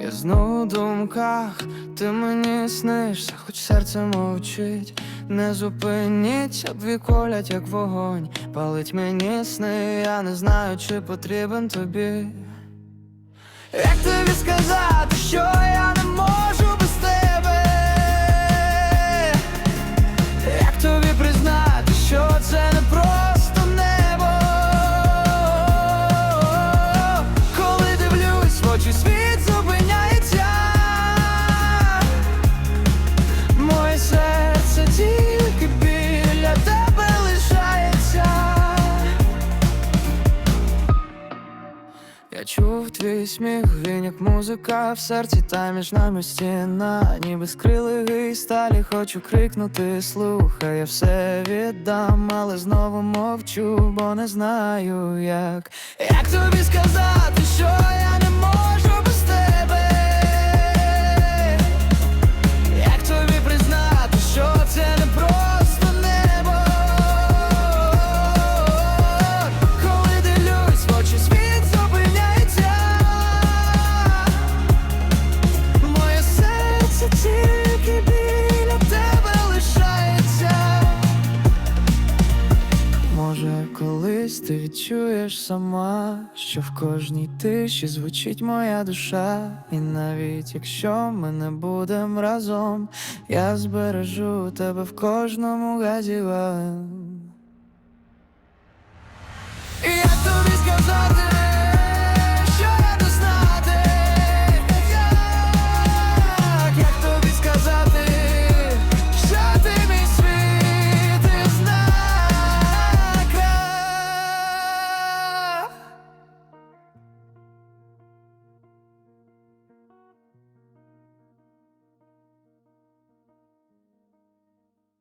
Я знову в думках, ти мені снишся, хоч серце мовчить, не зупиніться, дві колять, як вогонь, палить мені сни, я не знаю, чи потрібен тобі. Як тобі сказати, що Я чув твій сміх, він як музика в серці, та між нами стіна, ніби скрили і сталі, хочу крикнути, слухай, я все віддам, але знову мовчу, бо не знаю як. Як тобі сказати, що Може, колись ти відчуєш сама, що в кожній тиші звучить моя душа, і навіть якщо ми не будемо разом, я збережу тебе в кожному газі